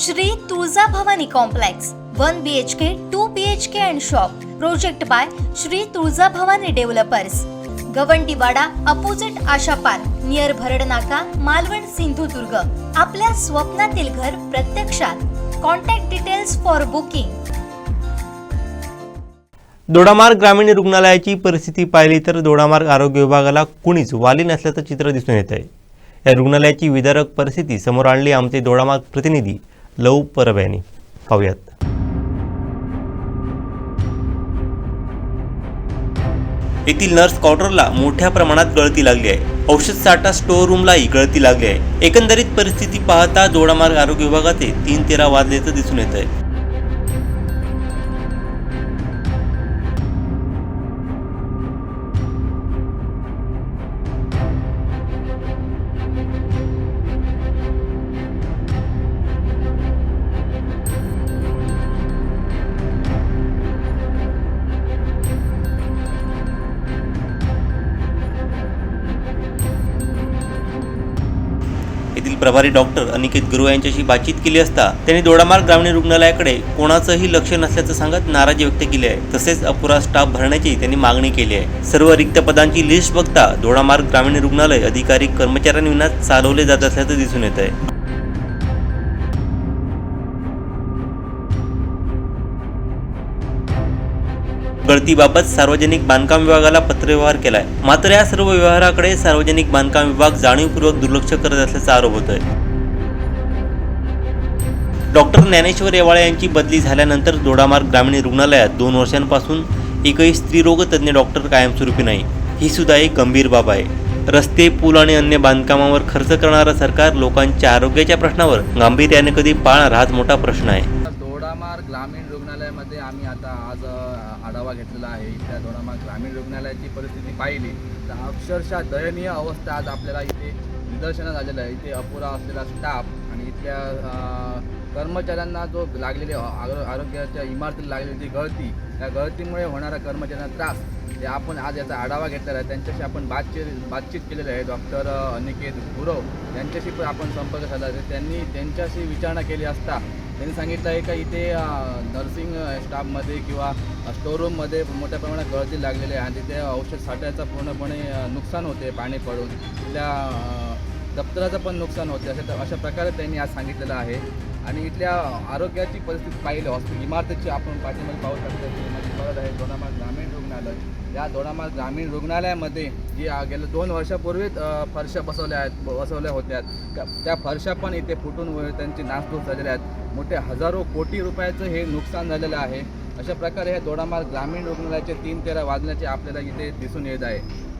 Shri Tulja Bhavani complex one B H K two B H K and shop project by Shri Tulja Bhavani developers Gawandiwada opposite Asha park near Bharad Naka Malvan Sindhudurg. आपल्या स्वप्नातील घर प्रत्यक्षात. Contact details for booking Dodamarg ग्रामीण रुग्णालयाची परिस्थिती पाहिली तर दोडामार्ग आरोग्य विभागाला कुणीच वाली नसल्याचं चित्र दिसून येत आहे या रुग्णालयाची विदारक परिस्थिती समोर आणली आमचे दोडामार्ग प्रतिनिधी लव परब यांनी पाहूयात. येथील नर्स क्वार्टरला मोठ्या प्रमाणात गळती लागली आहे. औषध साठा स्टोअर रूमलाही गळती लागली आहे. एकंदरीत परिस्थिती पाहता जोडामार्ग आरोग्य विभागाचे तीन तेरा वाजल्याचं दिसून येत आहे प्रभारी डॉक्टर अनिकेत गुरु यांच्याशी बातचीत केली असता त्यांनी दोडामार्ग ग्रामीण रुग्णालयाकडे कोणाचंही लक्ष नसल्याचं सांगत नाराजी व्यक्त केली आहे. तसेच अपुरा स्टाफ भरण्याची त्यांनी मागणी केली आहे. सर्व रिक्त पदांची लिस्ट बघता दोडामार्ग ग्रामीण रुग्णालय अधिकारी कर्मचाऱ्यांविना चालवले जात असल्याचं दिसून येत आहे. गळतीबाबत सार्वजनिक बांधकाम विभागाला पत्रव्यवहार केलाय. मात्र या सर्व व्यवहाराकडे सार्वजनिक बांधकाम विभाग जाणीवपूर्वक दुर्लक्ष करत असल्याचा आरोप होतोय. डॉक्टर ज्ञानेश्वर येवाळे यांची बदली झाल्यानंतर दोडामार्ग ग्रामीण रुग्णालयात दोन वर्षांपासून एकही स्त्रीरोग तज्ज्ञ डॉक्टर कायमस्वरूपी नाही. ही सुद्धा एक गंभीर बाब आहे. रस्ते पूल आणि अन्य बांधकामावर खर्च करणारं सरकार लोकांच्या आरोग्याच्या प्रश्नावर गांभीर्याने कधी पाळणार हाच मोठा प्रश्न आहे. मध्ये आम्ही आता आज आढावा घेतलेला आहे. इथल्या दोडामा ग्रामीण रुग्णालयाची परिस्थिती पाहिली तर अक्षरशः दयनीय अवस्था आज आपल्याला इथे निदर्शनात आलेलं आहे. इथे अपुरा असलेला स्टाफ आणि इथल्या कर्मचाऱ्यांना जो लागलेले आरो- आरोग्याच्या इमारतीला लागलेली जी गळती त्या गळतीमुळे होणारा कर्मचाऱ्यांना त्रास ते आपण आज याचा आढावा घेतलेला आहे. त्यांच्याशी आपण बातचीत बातचीत केलेली आहे. डॉक्टर अनिकेत गुरव यांच्याशी पण आपण संपर्क साधला त्यांनी त्यांच्याशी विचारणा केली असता त्यांनी सांगितलं आहे का इथे नर्सिंग स्टाफमध्ये किंवा स्टोरूममध्ये मोठ्या प्रमाणात गळती लागलेली आहे आणि तिथे औषध साठ्याचं पूर्णपणे नुकसान होते पाणी पडून. तिथल्या दप्तराचं पण नुकसान होते अशा अशा प्रकारे त्यांनी आज सांगितलेलं आहे. आणि इथल्या आरोग्याची परिस्थिती पाहिली हॉस्पिटल इमारतीची आपण पाठीमध्ये पाहू शकतो. आहे दोडामार्ग ग्रामीण रुग्णालय. या दोडामार्ग ग्रामीण रुग्णालयामध्ये जी गेल्या दोन वर्षापूर्वीच फरशा बसवल्या आहेत बसवल्या होत्या. त्या- फरशा पण इथे फुटून त्यांची नासधूस झालेल्या आहेत. मोठे हजारो कोटी रुपयाचं हे नुकसान झालेलं आहे. अशा प्रकारे हे दोडामार्ग ग्रामीण रुग्णालयाचे तीन तेरा वाजण्याचे आपल्याला इथे दिसून येत आहे.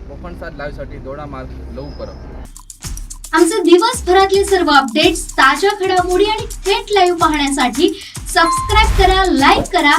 कोकण सात लाईव्हसाठी दोडामार्ग लवकर. आमचे दिवसभरातले सर्व अपडेट्स ताज्या घडामोडी आणि थेट लाईव्ह पाहण्यासाठी सबस्क्राईब करा लाईक करा